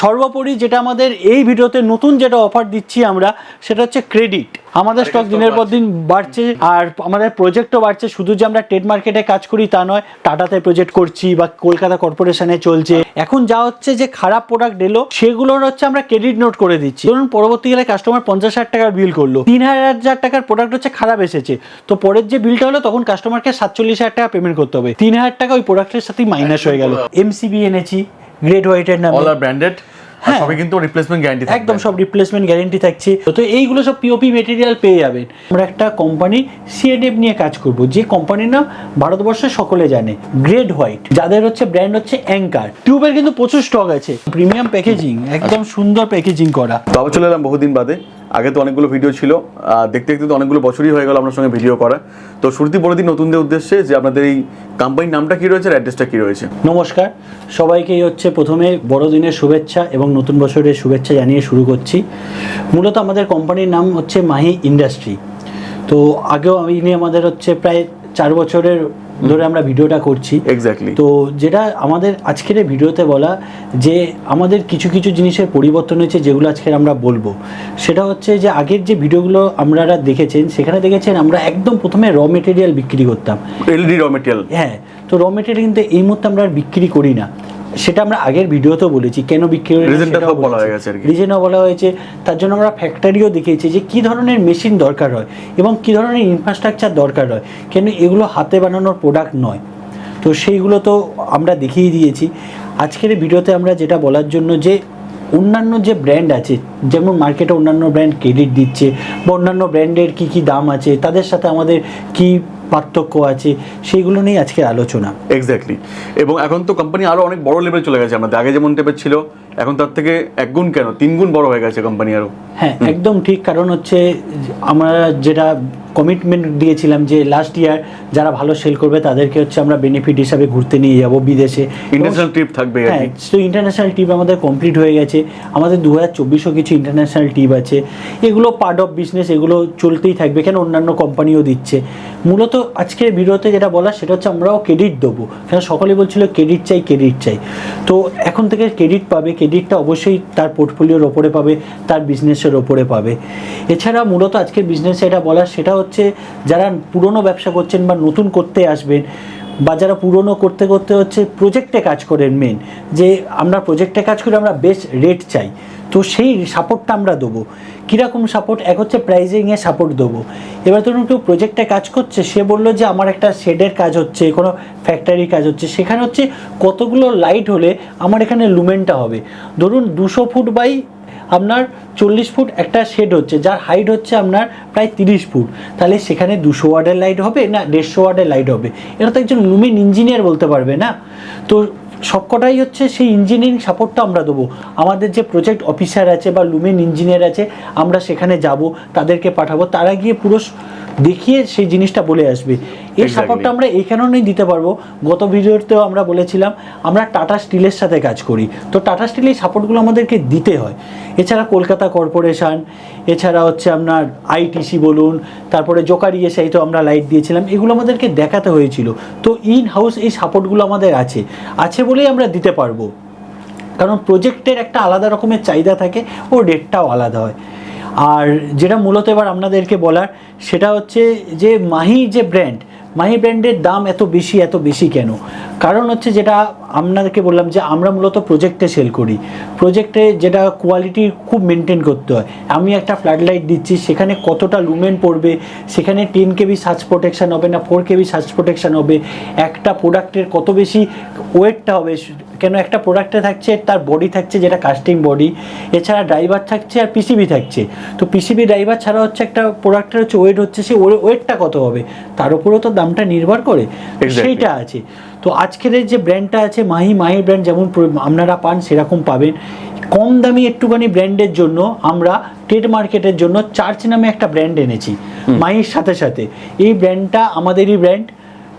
সর্বোপরি যেটা আমাদের এই ভিডিওতে নতুন যেটা অফার দিচ্ছি আমরা সেটা হচ্ছে ক্রেডিট আমাদের স্টক দিনের পর দিন বাড়ছে আর আমাদের প্রজেক্টও বাড়ছে। শুধু যে আমরা ট্রেড মার্কেটে কাজ করি তা নয় টাটাতে প্রজেক্ট করছি বা কলকাতা কর্পোরেশনে চলছে। এখন যা হচ্ছে যে খারাপ প্রোডাক্ট এলো সেগুলোর হচ্ছে আমরা ক্রেডিট নোট করে দিচ্ছি। ধরুন পরবর্তীকালে কাস্টমার পঞ্চাশ হাজার টাকার বিল করল। তিন হাজার টাকার প্রোডাক্ট হচ্ছে খারাপ এসেছে। তো পরের যে বিলটা হলো তখন কাস্টমারকে সাতচল্লিশ হাজার টাকা পেমেন্ট করতে হবে। তিন হাজার টাকা ওই প্রোডাক্টের সাথেই মাইনাস হয়ে গেল। এমসিবি এনেছি। গ্রেড হোয়াইটের নামে। অল আর ব্র্যান্ডেড হ্যাঁ। সবই কিন্তু রিপ্লেসমেন্ট গ্যারান্টি একদম সব রিপ্লেসমেন্ট গ্যারান্টি থাকছে। তো এইগুলো সব পিওপি মেটেরিয়াল পেয়ে যাবেন। আমরা একটা কোম্পানি সিএডএফ নিয়ে কাজ করব। যে কোম্পানির নাম ভারতবর্ষে সকলে জানে গ্রেড হোয়াইট যাদের হচ্ছে ব্র্যান্ড হচ্ছে অ্যাঙ্কার টিউবের কিন্তু প্রচুর স্টক আছে। প্রিমিয়াম প্যাকেজিং একদম সুন্দর প্যাকেজিং করা। বাবা চলে এলাম বহুদিন বাদে। আগে তো অনেকগুলো ভিডিও ছিল দেখতে দেখতে তো অনেকগুলো বছরই হয়ে গেল আপনার সঙ্গে ভিডিও করা। তো শুরুতেই বলে দিই নতুনদের উদ্দেশ্যে যে আপনাদের এই কোম্পানির নামটা কী রয়েছে আর অ্যাড্রেসটা কী রয়েছে। নমস্কার, সবাইকেই হচ্ছে প্রথমে বড়দিনের শুভেচ্ছা এবং নতুন বছরের শুভেচ্ছা জানিয়ে শুরু করছি। মূলত আমাদের কোম্পানির নাম হচ্ছে মাহি ইন্ডাস্ট্রি। তো আগেও আমি নিয়ে আমাদের হচ্ছে প্রায় চার বছরের ধরে আমরা ভিডিওটা করছি। এক্স্যাক্টলি তো যেটা আমাদের আজকের এই ভিডিওতে বলা যে আমাদের কিছু কিছু জিনিসের পরিবর্তন হয়েছে যেগুলো আজকে আমরা বলব। সেটা হচ্ছে যে আগের যে ভিডিওগুলো আমরা দেখেছেন সেখানে দেখেছেন আমরা একদম প্রথমে র মেটেরিয়াল বিক্রি করতাম। এলডি র মেটেরিয়াল হ্যাঁ তো র মেটেরিয়াল কিন্তু এই মুহূর্তে আমরা আর বিক্রি করি না। সেটা আমরা আগের ভিডিওতেও বলেছি কেন বিক্রি বলা হয়ে গেছে রিজনও বলা হয়েছে তার জন্য আমরা ফ্যাক্টরিও দেখিয়েছি যে কি ধরনের মেশিন দরকার হয় এবং কি ধরনের ইনফ্রাস্ট্রাকচার দরকার হয়। কেন এগুলো হাতে বানানোর প্রোডাক্ট নয়। তো সেইগুলো তো আমরা দেখিয়ে দিয়েছি। আজকের ভিডিওতে আমরা যেটা বলার জন্য যে অন্যান্য যে ব্র্যান্ড আছে যেমন মার্কেটে অন্যান্য ব্র্যান্ড ক্রেডিট দিচ্ছে বা অন্যান্য ব্র্যান্ডের কি কি দাম আছে তাদের সাথে আমাদের কি পার্থক্য আছে সেইগুলো নিয়ে আজকে আলোচনা। এক্স্যাক্টলি এবং এখন তো কোম্পানি আরও অনেক বড় লেভেল চলে গেছে আমাদের। আগে যেমন টাইপের ছিল এখন তার থেকে এক গুণ কেন? তিন গুণ বড় হয়ে গেছে কোম্পানি আরও। হ্যাঁ একদম ঠিক কারণ হচ্ছে আমরা যেটা কমিটমেন্ট দিয়েছিলাম যে লাস্ট ইয়ার যারা ভালো সেল করবে তাদেরকে হচ্ছে আমরা বেনিফিট হিসাবে ঘুরতে নিয়ে যাব বিদেশে। ইন্টারন্যাশনাল ট্রিপ থাকবে হ্যাঁ তো ইন্টারন্যাশনাল টিপ আমাদের কমপ্লিট হয়ে গেছে। আমাদের দু হাজার চব্বিশও কিছু ইন্টারন্যাশনাল টিপ আছে। এগুলো পার্ট অফ বিজনেস এগুলো চলতেই থাকবে। কেন অন্যান্য কোম্পানিও দিচ্ছে। মূলত আজকের ভিডিওতে যেটা বলা সেটা হচ্ছে আমরাও ক্রেডিট দেবো। কেন? সকলেই বলছিল ক্রেডিট চাই ক্রেডিট চাই। তো এখন থেকে ক্রেডিট পাবে ক্রেডিটটা অবশ্যই তার পোর্টফোলিওর ওপরে পাবে তার বিজনেসের ওপরে পাবে। এছাড়া মূলত আজকের বিজনেসে এটা বলা সেটা হচ্ছে, যারা পুরনো ব্যবসা করছেন বা নতুন করতে আসবেন, বা যারা পুরনো করতে করতে হচ্ছে প্রজেক্টে কাজ করেন মেন যে আমরা প্রজেক্টে কাজ করে আমরা বেস্ট রেট চাই। তো সেই সাপোর্টটা আমরা দেবো। কীরকম সাপোর্ট এক হচ্ছে প্রাইজিংয়ে সাপোর্ট দেবো। এবার ধরুন কেউ প্রজেক্টে কাজ করছে, সে বলল যে আমার একটা শেডের কাজ হচ্ছে, কোনো ফ্যাক্টরি কাজ হচ্ছে। সেখানে হচ্ছে কতগুলো লাইট হলে আমার এখানে লুমেনটা হবে। ধরুন দুশো ফুট বাই আপনার চল্লিশ ফুট একটা শেড হচ্ছে, যার হাইট হচ্ছে আপনার প্রায় তিরিশ ফুট। তাহলে সেখানে দুশো ওয়ার্ডের লাইট হবে না দেড়শো ওয়ার্ডের লাইট হবে? এটা তো একজন লুমিন ইঞ্জিনিয়ার বলতে পারবে না? তো সবকটাই হচ্ছে সেই ইঞ্জিনিয়ারিং সাপোর্টটা আমরা দেবো। আমাদের যে প্রজেক্ট অফিসার আছে বা লুমেন ইঞ্জিনিয়ার আছে, আমরা সেখানে যাব, তাদেরকে পাঠাবো। তারা গিয়ে পুরো দেখিয়ে সেই জিনিসটা বলে আসবে। এই সাপোর্টটা আমরা এই কারণেই দিতে পারব। গত ভিডিওতেও আমরা বলেছিলাম আমরা টাটা স্টিলের সাথে কাজ করি। তো টাটা স্টিল এই সাপোর্টগুলো আমাদেরকে দিতে হয়। এছাড়া কলকাতা কর্পোরেশন এছাড়া হচ্ছে আপনার আইটিসি বলুন তারপরে জোকারি এসআই তো আমরা লাইট দিয়েছিলাম এগুলো আমাদেরকে দেখাতে হয়েছিল। তো ইন হাউস এই সাপোর্টগুলো আমাদের আছে। আছে বলেই আমরা দিতে পারব। কারণ প্রজেক্টের একটা আলাদা রকমের চাহিদা থাকে ও রেটটাও আলাদা হয়। আর যেটা মূলত এবার আপনাদেরকে বলার, সেটা হচ্ছে যে মাহি যে ব্র্যান্ড মাহি ব্র্যান্ডের দাম এত বেশি এত বেশি কেন? কারণ হচ্ছে যেটা আপনাদেরকে বললাম যে আমরা মূলত প্রজেক্টে সেল করি। প্রজেক্টে যেটা কোয়ালিটি খুব মেনটেন করতে হয়। আমি একটা ফ্ল্যাট লাইট দিচ্ছি, সেখানে কতটা লুমেন পড়বে, সেখানে টেন কেবি সার্চ প্রোটেকশান হবে না ফোর কেবি সার্চ প্রোটেকশান হবে, একটা প্রোডাক্টের কত বেশি ওয়েটটা হবে কেন একটা প্রোডাক্টে থাকছে তার বডি থাকছে যেটা কাস্টিং বডি এছাড়া ড্রাইভার থাকছে আর পিসিবি থাকছে। তো পিসিবি ড্রাইভার ছাড়া হচ্ছে একটা প্রোডাক্টের হচ্ছে ওয়েট হচ্ছে সেই ওয়েটটা কত হবে? তার উপরেও তো দামটা নির্ভর করে। সেইটা আছে। তো আজকের যে ব্র্যান্ডটা আছে মাহি মাহি ব্র্যান্ড যেমন আপনারা পান সেরকম পাবেন। কম দামি একটুখানি ব্র্যান্ডের জন্য আমরা ট্রেড মার্কেটের জন্য চার্চ নামে একটা ব্র্যান্ড এনেছি। মাহির সাথে সাথে। এই ব্র্যান্ডটা আমাদেরই ব্র্যান্ড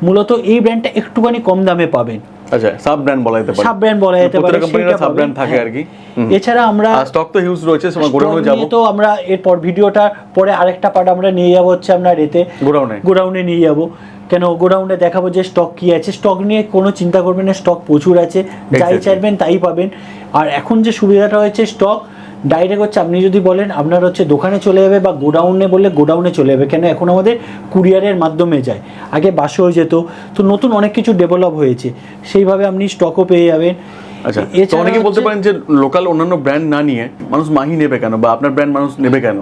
মূলত এই ব্র্যান্ডটা একটুখানি কম দামে পাবেন। আচ্ছা সাব ব্র্যান্ড বলা যেতে পারে। সাব ব্র্যান্ড বলা যেতে পারে কোম্পানির সাব ব্র্যান্ড থাকে হ্যাঁ। আর কি। এছাড়া আমরা স্টক তো হিউজ রয়েছে সময় গোডাউনে যাব। তো আমরা এরপর ভিডিওটা পরে আরেকটা পার্ট আমরা নিয়ে যাব হচ্ছে আমরা রেতে। গোডাউনে গোডাউনে নিয়ে যাব। কেন গোডাউনে দেখাবো যে স্টক কি আছে। স্টক নিয়ে কোনো চিন্তা করবেন না স্টক প্রচুর আছে। যাই চাইবেন তাই পাবেন। আর এখন যে সুবিধাটা হয়েছে স্টক ডাইরেক্ট হচ্ছে আপনি যদি বলেন আপনার হচ্ছে দোকানে চলে যাবে বা গোডাউনে বললে গোডাউনে চলে যাবে কেন? এখন আমাদের কুরিয়ারের মাধ্যমে যায়। আগে বাসে হয়ে যেত তো নতুন অনেক কিছু ডেভেলপ হয়েছে। সেইভাবে আপনি স্টকও পেয়ে যাবেন। আচ্ছা অনেকে বলতে পারেন যে লোকাল অন্যান্য ব্র্যান্ড না নিয়ে মানুষ মাহি নেবে কেন বা আপনার ব্র্যান্ড মানুষ নেবে কেন?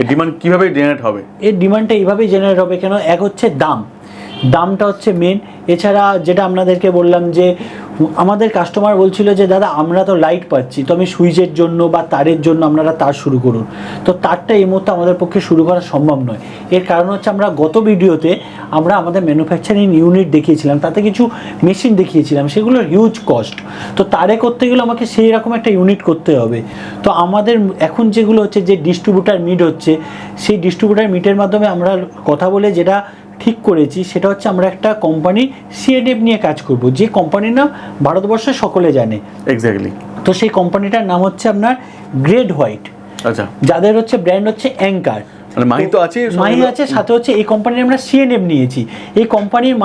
এই ডিমান্ড কীভাবে জেনারেট হবে? এর ডিমান্ডটা এইভাবেই জেনারেট হবে কেন? এক হচ্ছে দাম। দামটা হচ্ছে মেন এছাড়া যেটা আপনাদেরকে বললাম যে আমাদের কাস্টমার বলছিল যে, দাদা, আমরা তো লাইট পাচ্ছি, তো আমি সুইচের জন্য বা তারের জন্য আপনারা তার শুরু করুন। তো তারটা এই মুহূর্তে আমাদের পক্ষে শুরু করা সম্ভব নয়। এর কারণ হচ্ছে আমরা গত ভিডিওতে আমরা আমাদের ম্যানুফ্যাকচারিং ইউনিট দেখিয়েছিলাম, তাতে কিছু মেশিন দেখিয়েছিলাম সেগুলোর হিউজ কস্ট তো তারে করতে গেলে আমাকে সেই রকম একটা ইউনিট করতে হবে। তো আমাদের এখন যেগুলো হচ্ছে, যে ডিস্ট্রিবিউটার মিট হচ্ছে, সেই ডিস্ট্রিবিউটার মিটের মাধ্যমে আমরা কথা বলে যেটা ঠিক করেছি সেটা হচ্ছে আমরা একটা কোম্পানি সিএডএফ নিয়ে কাজ করব। যে কোম্পানির নাম ভারতবর্ষে সকলে জানে। এক্স্যাক্টলি তো সেই কোম্পানিটার নাম হচ্ছে আপনার গ্রেড হোয়াইট আচ্ছা। যাদের হচ্ছে ব্র্যান্ড হচ্ছে অ্যাঙ্কার মানে মাহি তো আছে মাহি আছে সাথে হচ্ছে এই কোম্পানির আমরা সিএনএফ নিয়েছি। এই কোম্পানির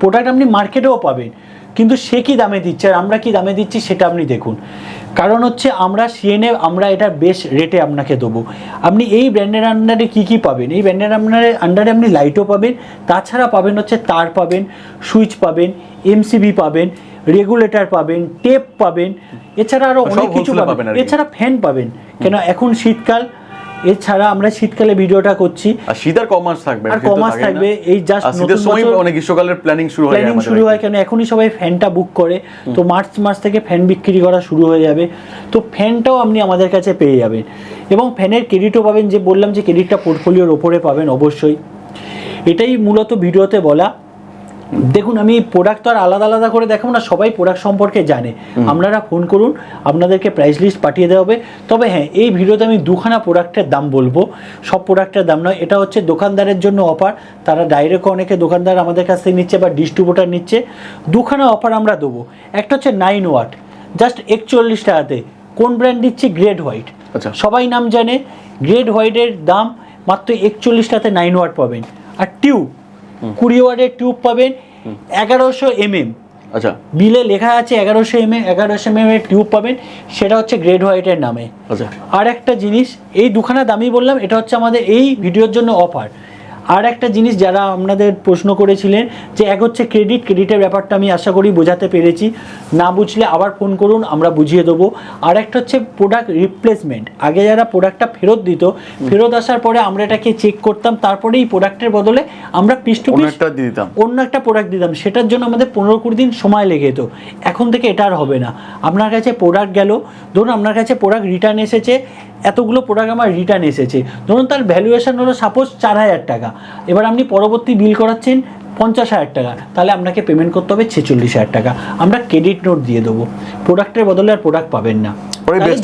প্রোডাক্ট আপনি মার্কেটেও পাবেন। কিন্তু সে কি দামে দিচ্ছে আর আমরা কি দামে দিচ্ছি সেটা আপনি দেখুন। কারণ হচ্ছে আমরা সিএনএ আমরা এটা বেশ রেটে আপনাকে দেবো। আপনি এই ব্র্যান্ডের আন্ডারে কি কি পাবেন? এই ব্র্যান্ডের আপনার আন্ডারে আপনি লাইটও পাবেন তাছাড়া পাবেন হচ্ছে তার পাবেন সুইচ পাবেন এমসিবি পাবেন রেগুলেটর পাবেন টেপ পাবেন এছাড়া আরও অনেক কিছু পাবেন। এছাড়া ফ্যান পাবেন। কেন? এখন শীতকাল এছাড়া আমরা শীতকালে ভিডিওটা করছি। আর শীত আর কমার্স থাকবে আর না। থাকবে, এই আর শীতের সময় অনেক গ্রীষ্মকালের প্ল্যানিং শুরু হয় প্ল্যানিং শুরু হয়। কেন? এখনই সবাই ফ্যানটা বুক করে। তো মার্চ মাস থেকে ফ্যান বিক্রি করা শুরু হয়ে যাবে। তো ফ্যানটাও আপনি আমাদের কাছে পেয়ে যাবেন। এবং ফ্যানের ক্রেডিটও পাবেন যে বললাম যে ক্রেডিটটা পোর্টফোলিওর ওপরে পাবেন অবশ্যই। এটাই মূলত ভিডিওতে বলা। দেখুন আমি প্রোডাক্ট তো আর আলাদা আলাদা করে দেখাবো না সবাই প্রোডাক্ট সম্পর্কে জানে। আপনারা ফোন করুন আপনাদেরকে প্রাইস লিস্ট পাঠিয়ে দেওয়া হবে। তবে হ্যাঁ এই ভিডিওতে আমি দুখানা প্রোডাক্টের দাম বলব। সব প্রোডাক্টের দাম নয় এটা হচ্ছে দোকানদারের জন্য অফার তারা ডাইরেক্ট অনেকে দোকানদার আমাদের কাছ থেকে নিচ্ছে বা ডিস্ট্রিবিউটার নিচ্ছে। দুখানা অফার আমরা দেবো। একটা হচ্ছে নাইন ওয়াট জাস্ট একচল্লিশ টাকাতে। কোন ব্র্যান্ড দিচ্ছে গ্রেড হোয়াইট আচ্ছা। সবাই নাম জানে গ্রেড হোয়াইটের দাম মাত্র একচল্লিশ টাকাতে নাইন ওয়াট পাবেন। আর টিউব কুড়ি ওয়ার্ডের টিউব পাবেন এগারোশো এম এম আচ্ছা। বিলে লেখা আছে এগারোশো এম এগারোশো এম এম এর টিউব পাবেন সেটা হচ্ছে গ্রেড হোয়াইটের নামে। আচ্ছা। আর একটা জিনিস এই দুখানা দামি বললাম এটা হচ্ছে আমাদের এই ভিডিওর জন্য অফার আর একটা জিনিস যারা আপনাদের প্রশ্ন করেছিলেন যে এক হচ্ছে ক্রেডিট ক্রেডিটের ব্যাপারটা আমি আশা করি বোঝাতে পেরেছি। না বুঝলে আবার ফোন করুন আমরা বুঝিয়ে দেবো। আর একটা হচ্ছে প্রোডাক্ট রিপ্লেসমেন্ট আগে যারা প্রোডাক্টটা ফেরত দিত ফেরত আসার পরে আমরা এটাকে চেক করতাম তারপরে এই প্রোডাক্টের বদলে আমরা পিস টু পিস দিতাম। অন্য একটা প্রোডাক্ট দিতাম। সেটার জন্য আমাদের পনেরো কুড়ি দিন সময় লেগে যেত। এখন থেকে এটা আর হবে না। আপনার কাছে প্রোডাক্ট গেল। ধরুন আপনার কাছে প্রোডাক্ট রিটার্ন এসেছে এতগুলো প্রোডাক্ট আমার রিটার্ন এসেছে। ধরুন তার ভ্যালুয়েশন হলো সাপোজ চার হাজার টাকা। এবার আপনি পরবর্তী বিল করাচ্ছেন পঞ্চাশ হাজার টাকা। তাহলে আপনাকে পেমেন্ট করতে হবে ছেচল্লিশ হাজার টাকা। আমরা ক্রেডিট নোট দিয়ে দেবো। প্রোডাক্টের বদলে আর প্রোডাক্ট পাবেন না।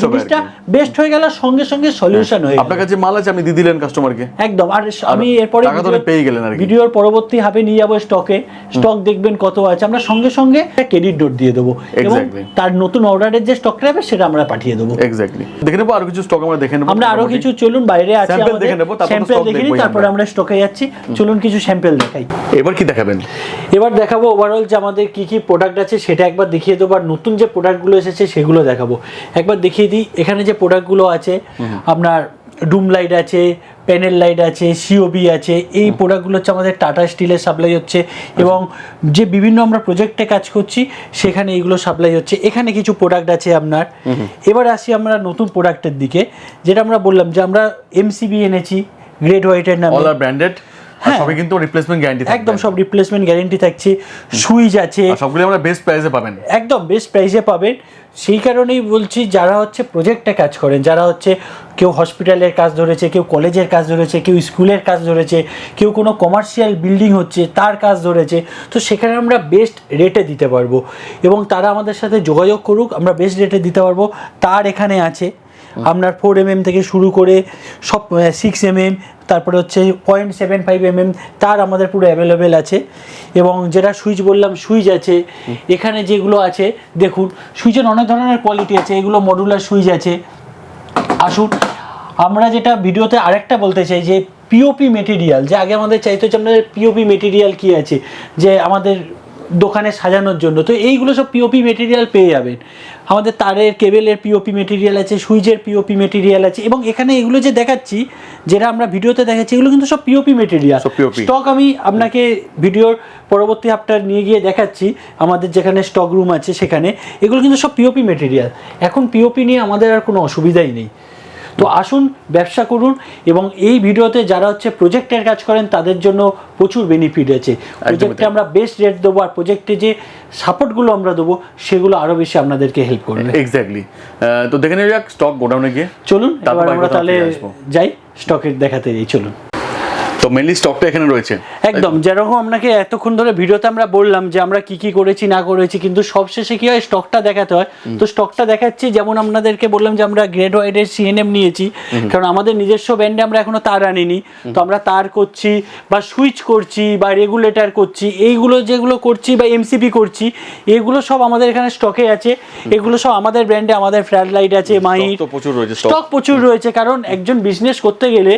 জিনিসটা বেস্ট হয়ে গেল সঙ্গে সঙ্গে সলিউশন হয়ে। আপনার কাছে মাল আছে আপনি দিয়ে দিলেন কাস্টমারকে একদম। আর আমি এরপরে পেয়ে গেলেন আর ভিডিওর পরবর্তী হাবে নিয়ে যাব স্টকে স্টক দেখবেন কত আছে। আমরা সঙ্গে সঙ্গে ক্রেডিট নোট দিয়ে দেবো। এবং তার নতুন অর্ডারের যে স্টকটা হবে সেটা আমরা পাঠিয়ে দেবো। এক্স্যাক্টলি দেখে নেব আরও কিছু স্টক আমরা দেখে নেব আমরা আরও কিছু চলুন বাইরে আছে দেখে নেব, স্যাম্পল দেখে নিই তারপরে আমরা। আমরা স্টকে যাচ্ছি। চলুন কিছু স্যাম্পল দেখাই। এবার কি দেখাবেন? এবার দেখাবো ওভারঅল যে আমাদের কি কি প্রোডাক্ট আছে সেটা একবার দেখিয়ে দেবো আর নতুন যে প্রোডাক্টগুলো এসেছে সেগুলো দেখাবো। একবার দেখিয়ে দিই এখানে যে প্রোডাক্টগুলো আছে আপনার ডুম লাইট আছে প্যানেল লাইট আছে সিওবি আছে এই প্রোডাক্টগুলো হচ্ছে আমাদের টাটা স্টিলের সাপ্লাই হচ্ছে এবং যে বিভিন্ন আমরা প্রজেক্টে কাজ করছি সেখানে এইগুলো সাপ্লাই হচ্ছে। এখানে কিছু প্রোডাক্ট আছে আপনার। এবার আসি আমরা নতুন প্রোডাক্টের দিকে যেটা আমরা বললাম যে আমরা এমসিবি এনেছি গ্রেড হোয়াইটের নামে। All are branded. সবই কিন্তু রিপ্লেসমেন্ট গ্যারান্টি একদম সব রিপ্লেসমেন্ট গ্যারেন্টি থাকছে সুইচ আছে। সবগুলো আমরা বেস্ট প্রাইসে পাবেন। একদম বেস্ট প্রাইসে পাবেন। সেই কারণেই বলছি যারা হচ্ছে প্রজেক্টে কাজ করেন যারা হচ্ছে কেউ হসপিটালের কাজ ধরেছে কেউ কলেজের কাজ ধরেছে কেউ স্কুলের কাজ ধরেছে কেউ কোনো কমার্শিয়াল বিল্ডিং হচ্ছে তার কাজ ধরেছে তো সেখানে আমরা বেস্ট রেটে দিতে পারব। এবং তারা আমাদের সাথে যোগাযোগ করুক আমরা বেস্ট রেটে দিতে পারব। তার এখানে আছে। আপনার ফোর এম থেকে শুরু করে সব সিক্স এম এম তারপরে হচ্ছে point seven five M M তার আমাদের পুরো অ্যাভেলেবেল আছে। এবং যেটা সুইচ বললাম সুইচ আছে। এখানে যেগুলো আছে দেখুন সুইচের অনেক ধরনের কোয়ালিটি আছে। এগুলো মডুলার সুইচ আছে। আসুন আমরা যেটা ভিডিওতে আরেকটা বলতে চাই যে পিওপি মেটেরিয়াল যে আগে আমাদের চাইতে যে আমাদের পিওপি মেটেরিয়াল কী আছে? যে আমাদের দোকানে সাজানোর জন্য। তো এইগুলো সব পিওপি মেটেরিয়াল পেয়ে যাবেন। আমাদের তারের কেবেলের পিওপি মেটেরিয়াল আছে সুইচের পিওপি মেটেরিয়াল আছে এবং এখানে এগুলো যে দেখাচ্ছি যেটা আমরা ভিডিওতে দেখাচ্ছি এগুলো কিন্তু সব পিওপি মেটেরিয়াল স্টক আমি আপনাকে ভিডিওর পরবর্তী হাফটা নিয়ে গিয়ে দেখাচ্ছি আমাদের যেখানে স্টক রুম আছে সেখানে। এগুলো কিন্তু সব পিওপি মেটেরিয়াল এখন পিওপি নিয়ে আমাদের আর কোনো অসুবিধাই নেই। তো আসুন ব্যবসা করুন এবং এই ভিডিওতে যারা হচ্ছে প্রজেক্টের কাজ করেন তাদের জন্য প্রচুর বেনিফিট আছে। প্রজেক্টে আমরা বেস্ট রেট দেবো আর প্রজেক্টে যে সাপোর্টগুলো আমরা দেবো সেগুলো আরও বেশি আপনাদেরকে হেল্প করবে। এক্স্যাক্টলি তো দেখে নেওয়া যাক স্টক গোডাউনে গিয়ে। চলুন তারপর আমরা তাহলে যাই স্টকের দেখাতে যাই চলুন। তো মেনলি স্টকটা এখানে রয়েছে। একদম যেরকম আপনাকে এতক্ষণ ধরে ভিডিওতে আমরা বললাম যে আমরা কি কি করেছি না করেছি কিন্তু সবশেষে কি হয় স্টকটা দেখাতে হয়। তো স্টকটা দেখাচ্ছি যেমন আপনাদেরকে বললাম যে আমরা গ্রেড ওয়াইডের সিএনএম নিয়েছি। কারণ আমাদের নিজস্ব ব্যান্ডে আমরা এখনও তার আনিনি। তো আমরা তার করছি বা সুইচ করছি বা রেগুলেটর করছি এইগুলো যেগুলো করছি বা এমসিপি করছি এগুলো সব আমাদের এখানে স্টকে আছে। এগুলো সব আমাদের ব্র্যান্ডে আমাদের ফ্ল্যাট লাইট আছে মাহির। তো প্রচুর রয়েছে স্টক প্রচুর রয়েছে কারণ একজন বিজনেস করতে গেলে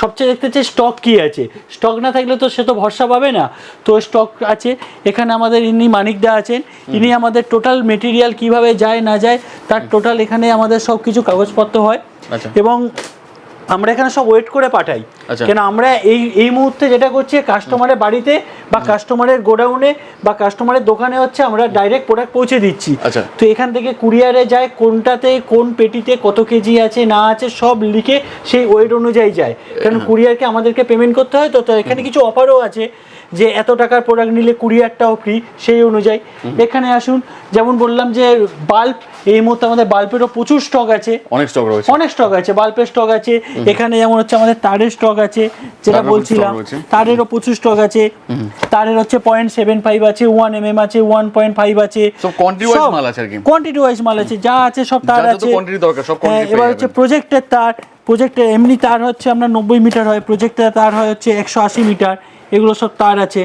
সবচেয়ে দেখতে চাই স্টক কি আছে? স্টক না থাকলে তো সে তো ভরসা পাবে না। তো স্টক আছে এখানে আমাদের ইনি মানিকদা আছেন। ইনি আমাদের টোটাল মেটেরিয়াল কীভাবে যায় না যায় তার টোটাল এখানে আমাদের সব কিছু কাগজপত্র হয়। আচ্ছা। এবং আমরা এখানে সব ওয়েট করে পাঠাই। আচ্ছা। কেন আমরা এই এই মুহূর্তে যেটা করছি কাস্টমারের বাড়িতে বা কাস্টমারের গোডাউনে বা কাস্টমারের দোকানে হচ্ছে আমরা ডাইরেক্ট প্রোডাক্ট পৌঁছে দিচ্ছি। আচ্ছা। তো এখান থেকে কুরিয়ারে যায় কোনটাতে কোন পেটিতে কত কেজি আছে না আছে সব লিখে সেই ওয়েট অনুযায়ী যায়। কারণ কুরিয়ারকে আমাদেরকে পেমেন্ট করতে হয়? তো তো এখানে কিছু অফারও আছে যে এত টাকার প্রোডাক্ট নিলে কুরিয়ারটাও ফ্রি সেই অনুযায়ী। এখানে আসুন যেমন বললাম যে বাল্ব এই মুহূর্তে আমাদের বাল্বেরও প্রচুর স্টক আছে। অনেক স্টক রয়েছে। অনেক স্টক আছে বাল্বের স্টক আছে। এখানে যেমন হচ্ছে আমাদের তারের স্টক আছে যেটা বলছিলাম তারেরও প্রচুর স্টক আছে। তারের হচ্ছে পয়েন্ট সেভেন ফাইভ আছে ওয়ান এম এম আছে। ওয়ান পয়েন্ট ফাইভ আছে। কোয়ান্টিটি ওয়াইজ মাল আছে যা আছে সব তার আছে। হ্যাঁ, এবার হচ্ছে। প্রজেক্টের তার প্রজেক্টের এমনি তার হচ্ছে আমরা নব্বই মিটার হয় প্রজেক্টের তার হয় হচ্ছে একশো আশি মিটার এগুলো সব তার আছে।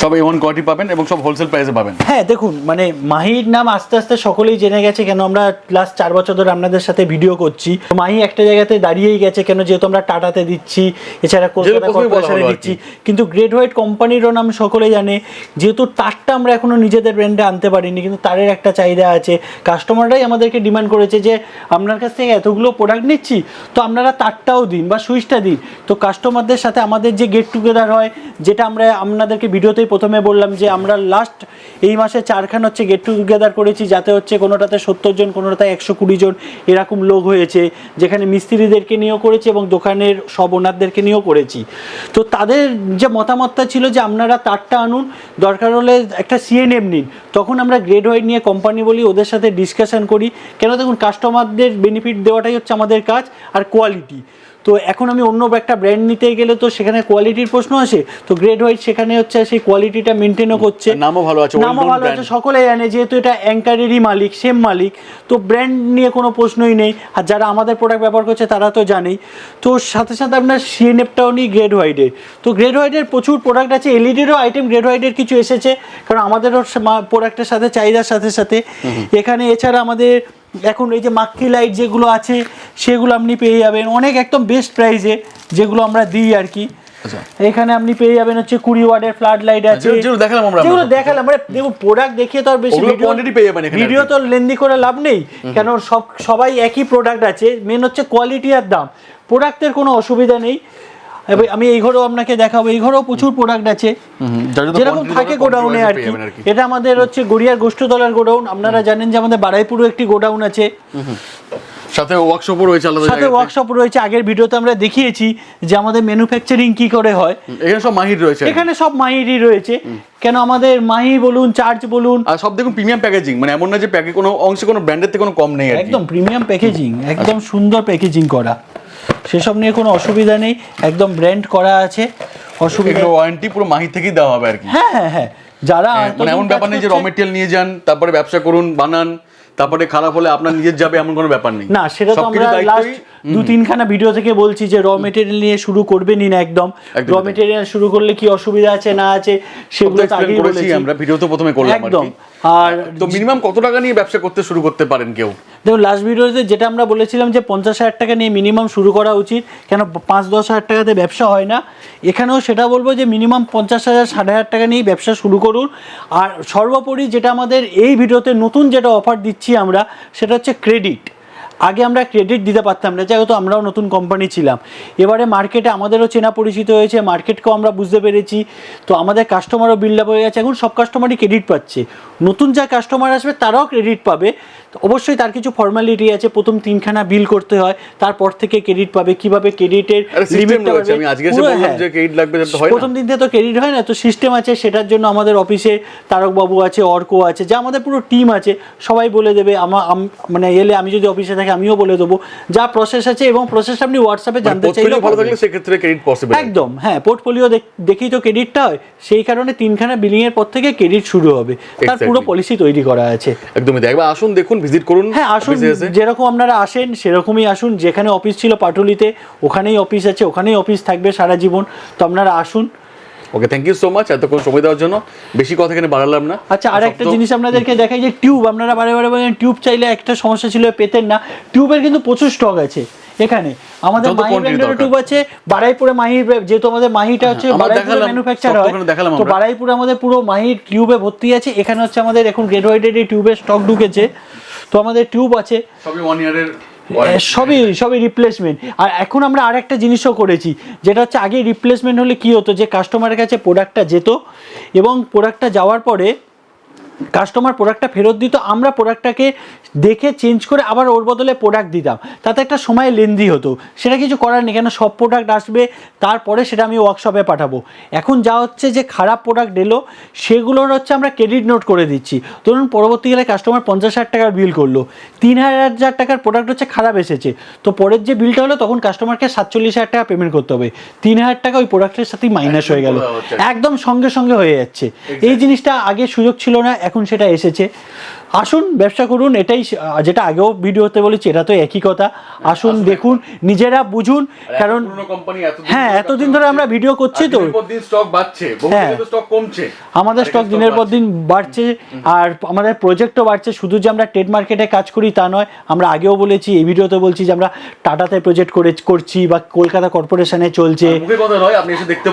সব এ ওয়ান কোয়ালিটি পাবেন এবং সব হোলসেল প্রাইসে পাবেন। হ্যাঁ দেখুন মানে মাহির নাম আস্তে আস্তে সকলেই জেনে গেছে কেন আমরা লাস্ট চার বছর ধরে আপনাদের সাথে ভিডিও করছি। মাহি একটা জায়গাতে দাঁড়িয়েই গেছে কেন যেহেতু আমরা টাটাতে দিচ্ছি এছাড়া কলকাতা কর্পোরেশনে দিচ্ছি। কিন্তু গ্রেট হোয়াইট কোম্পানিরও নাম সকলেই জানে যেহেতু তারটা আমরা এখনও নিজেদের ব্র্যান্ডে আনতে পারিনি কিন্তু তারের একটা চাহিদা আছে। কাস্টমাররাই আমাদেরকে ডিমান্ড করেছে যে আপনার কাছ থেকে এতগুলো প্রোডাক্ট নিচ্ছি তো আপনারা তারটাও দিন বা সুইচটা দিন। তো কাস্টমারদের সাথে আমাদের যে গেট টুগেদার হয় যেটা আমরা আপনাদেরকে ভিডিওতেই প্রথমে বললাম যে আমরা লাস্ট এই মাসে চারখান হচ্ছে গেট টুগেদার করেছি, যাতে হচ্ছে কোনোটাতে সত্তর জন, কোনোটাতে একশো কুড়ি জন এরকম লোক হয়েছে, যেখানে মিস্ত্রিদেরকে নিয়েও করেছি এবং দোকানের সব ওনারদেরকে নিয়েও করেছি। তো তাদের যে মতামতটা ছিল যে আপনারা তারটা আনুন, দরকার হলে একটা সিএনএম নিন। তখন আমরা গ্রেড ওয়াইড নিয়ে কোম্পানি বলি, ওদের সাথে ডিসকাশন করি। কেন দেখুন কাস্টমারদের বেনিফিট দেওয়াটাই হচ্ছে আমাদের কাজ আর কোয়ালিটি তো এখন আমি অন্য একটা ব্র্যান্ড নিতে গেলে তো সেখানে কোয়ালিটির প্রশ্ন আসে। তো গ্রেড ওয়াইড সেখানে হচ্ছে সেই কোয়ালিটিটা মেনটেনও করছে। নামও ভালো আছে, নামও ভালো আছে। সকলে জানে যেহেতু এটা অ্যাঙ্কারেরই মালিক সেম মালিক তো ব্র্যান্ড নিয়ে কোনো প্রশ্নই নেই। আর যারা আমাদের প্রোডাক্ট ব্যবহার করছে তারা তো জানেই। তো সাথে সাথে আপনার সিএনএফটাও নিই গ্রেড হোয়াইটের তো গ্রেড হোয়াইটের প্রচুর প্রোডাক্ট আছে এলইডিরও আইটেম গ্রেড হোয়াইটের কিছু এসেছে কারণ আমাদেরও প্রোডাক্টের সাথে চাহিদার সাথে সাথে। এখানে এছাড়া আমাদের এখন এই যে মাক্কি লাইট যেগুলো আছে সেগুলো আপনি পেয়ে যাবেন। অনেক একদম বেস্ট প্রাইসে যেগুলো আমরা দিই আর কি। আচ্ছা। এখানে আপনি পেয়ে যাবেন হচ্ছে কুড়ি ওয়ার্ডের ফ্লাড লাইট আছে। যেগুলো- দেখালাম আমরা যেগুলো দেখালাম মানে দেখুন প্রোডাক্ট দেখিয়ে তো আর বেশি ভিডিও পেয়ে যাবেন ভিডিও তো লেন্দি করে লাভ নেই। কেন সব সবাই একই প্রোডাক্ট আছে মেন হচ্ছে কোয়ালিটি আর দাম। প্রোডাক্টের কোনো অসুবিধা নেই। আমি এই ঘরেও আপনাকে দেখাবো এই ঘরেও প্রচুর প্রোডাক্ট আছে। যেরকম থাকে গোডাউনে আর কি। এটা আমাদের হচ্ছে গড়িয়ার গোষ্ঠতলার গোডাউন আপনারা জানেন যে আমাদের বারাইপুরও একটি গোডাউন আছে। সাথে ওয়ার্কশপও রয়েছে আলাদা সাথে ওয়ার্কশপ রয়েছে। আগের ভিডিওতে আমরা দেখিয়েছি যে আমাদের ম্যানুফ্যাকচারিং কি করে হয়। এখানে সব মাহির রয়েছে এখানে সব মাহিরই রয়েছে। কেন আমাদের মাহি বলুন চার্জ বলুন। আর সব দেখুন প্রিমিয়াম প্যাকেজিং মানে এমন না যে প্যাকে কোনো অংশে কোনো ব্র্যান্ডের থেকে কোনো কম নেই একদম প্রিমিয়াম প্যাকেজিং একদম সুন্দর প্যাকেজিং করা। সেসব নিয়ে কোনো অসুবিধা নেই একদম ব্র্যান্ড করা আছে অসুবিধা ওয়ারেন্টি পুরো মাহি থেকেই দেওয়া হবে আর কি। হ্যাঁ হ্যাঁ হ্যাঁ যারা মানে এমন ব্যাপার নেই যে র মেটেরিয়াল নিয়ে যান তারপরে ব্যবসা করুন বানান তারপরে খারাপ হলে আপনার নিজের যাবে এমন কোনো ব্যাপার নেই। না সেটা তো আমরা লাস্ট দু তিনখানা ভিডিও থেকে বলছি যে র মেটেরিয়াল নিয়ে শুরু করবেনই না একদম। র মেটেরিয়াল শুরু করলে কি অসুবিধা আছে না আছে সেগুলো তো আগেই বলেছি। আমরা ভিডিও তো প্রথমে করলাম একদম। আর তো মিনিমাম কত টাকা নিয়ে ব্যবসা করতে শুরু করতে পারেন কেউ? দেখুন লাস্ট ভিডিওতে যেটা আমরা বলেছিলাম যে পঞ্চাশ হাজার টাকা নিয়ে মিনিমাম শুরু করা উচিত কেন পাঁচ দশ হাজার টাকাতে ব্যবসা হয় না। এখানেও সেটা বলব যে মিনিমাম পঞ্চাশ হাজার ষাট হাজার টাকা নিয়ে ব্যবসা শুরু করুন। আর সর্বোপরি যেটা আমাদের এই ভিডিওতে নতুন যেটা অফার দিচ্ছি আমরা সেটা হচ্ছে ক্রেডিট আগে আমরা ক্রেডিট দিতে পারতাম না যেহেতু আমরাও নতুন কোম্পানি ছিলাম। এবারে মার্কেটে আমাদেরও চেনা পরিচিত হয়েছে মার্কেটকেও আমরা বুঝতে পেরেছি। তো আমাদের কাস্টমারও বিল্ড আপ হয়ে গেছে এখন সব কাস্টমারই ক্রেডিট পাচ্ছে। নতুন যা কাস্টমার আসবে তারাও ক্রেডিট পাবে। তো অবশ্যই তার কিছু ফর্মালিটি আছে প্রথম তিনখানা বিল করতে হয় তারপর থেকে ক্রেডিট পাবে। কীভাবে ক্রেডিটের হয়। প্রথম দিন থেকে তো ক্রেডিট হয় না তো সিস্টেম আছে সেটার জন্য আমাদের অফিসে তারকবাবু আছে অর্ক আছে যা আমাদের পুরো টিম আছে সবাই বলে দেবে আমার মানে এলে আমি যদি অফিসে থাকি আমিও বলে দেবো। যা প্রসেস আছে এবং প্রসেসটা আপনি হোয়াটসঅ্যাপে জানতে চাইলে ভালো থাকলে সেক্ষেত্রে ক্রেডিট পসিবল একদম হ্যাঁ পোর্টফোলিও দেখেই তো ক্রেডিটটা হয়। সেই কারণে তিনখানা বিলিং এর পর থেকে ক্রেডিট শুরু হবে। তার পুরো পলিসি তৈরি করা আছে। একদমই একবার আসুন দেখুন ভিজিট করুন হ্যাঁ আসুন যেরকম আপনারা আসেন সেরকমই আসুন। যেখানে অফিস ছিল পাটুলিতে ওখানেই অফিস আছে ওখানেই অফিস থাকবে সারা জীবন। তো আপনারা আসুন। Okay thank you so much এতক্ষণ সময় দেওয়ার জন্য। বেশি কথা এখানে বাড়ালাম না। আচ্ছা আর একটা জিনিস আপনাদেরকে দেখাই যে টিউব আপনারা বারে বারে বলেন টিউব চাইলে একটা সমস্যা ছিল পেতেন না। টিউবের কিন্তু প্রচুর স্টক আছে। এখানে আমাদের মাহি ব্র্যান্ডের টিউব আছে বারাইপুরে মাহি যেহেতু আমাদের মাহিটা হচ্ছে আমরা বারাইপুরে ম্যানুফ্যাকচার হয় তো। বারাইপুরে আমাদের পুরো মাহির টিউবে ভর্তি আছে। এখানে হচ্ছে আমাদের এখন গ্রেড ওয়াইডের এই টিউবের স্টক ঢুকেছে। তো আমাদের টিউব আছে। সবই ওয়ান ইয়ারের সবই সবই রিপ্লেসমেন্ট আর এখন আমরা আর একটা জিনিসও করেছি, যেটা হচ্ছে আগে রিপ্লেসমেন্ট হলে কি হতো? যে কাস্টমারের কাছে প্রোডাক্টটা যেত এবং প্রোডাক্টটা যাওয়ার পরে কাস্টমার প্রোডাক্টটা ফেরত দিত আমরা প্রোডাক্টটাকে দেখে চেঞ্জ করে আবার ওর বদলে প্রোডাক্ট দিতাম। তাতে একটা সময় লেন্দি হতো। সেটা কিছু করার নেই কেন সব প্রোডাক্ট আসবে তারপরে সেটা আমি ওয়ার্কশপে পাঠাবো। এখন যা হচ্ছে যে খারাপ প্রোডাক্ট এলো সেগুলোর হচ্ছে আমরা ক্রেডিট নোট করে দিচ্ছি। ধরুন পরবর্তীকালে কাস্টমার পঞ্চাশ হাজার টাকার বিল করল। তিন হাজার টাকার প্রোডাক্ট হচ্ছে খারাপ এসেছে। তো পরের যে বিলটা হলো তখন কাস্টমারকে সাতচল্লিশ হাজার টাকা পেমেন্ট করতে হবে। তিন হাজার টাকা ওই প্রোডাক্টের সাথেই মাইনাস হয়ে গেল। একদম সঙ্গে সঙ্গে হয়ে যাচ্ছে। এই জিনিসটা আগে সুযোগ ছিল না এখন সেটা এসেছে। আসুন ব্যবসা করুন এটাই যেটা আগেও ভিডিওতে বলেছি এটা তো একই কথা। আসুন দেখুন নিজেরা বুঝুন কারণ হ্যাঁ এতদিন ধরে আমরা ভিডিও করছি তো। স্টক বাড়ছে হ্যাঁ। স্টক কমছে। আমাদের স্টক দিনের পর দিন বাড়ছে আর আমাদের প্রজেক্টও বাড়ছে শুধু যে আমরা ট্রেড মার্কেটে কাজ করি তা নয় আমরা আগেও বলেছি এই ভিডিওতে বলছি যে আমরা টাটাতে প্রজেক্ট করে করছি বা কলকাতা কর্পোরেশনে চলছে।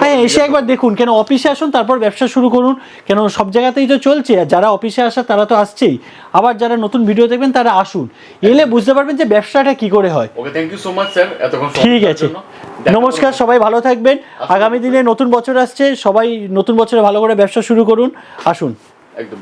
হ্যাঁ এসে একবার দেখুন কেন অফিসে আসুন তারপর ব্যবসা শুরু করুন কেন সব জায়গাতেই তো চলছে আর যারা অফিসে আসা তারা তো আসছেই। আবার যারা নতুন ভিডিও দেখবেন তারা আসুন। এলে বুঝতে পারবেন যে ব্যবসাটা কি করে হয়। Okay thank you so much sir এতক্ষণ ঠিক আছে। নমস্কার সবাই ভালো থাকবেন। আগামী দিনে নতুন বছর আসছে সবাই নতুন বছরে ভালো করে ব্যবসা শুরু করুন আসুন। একদম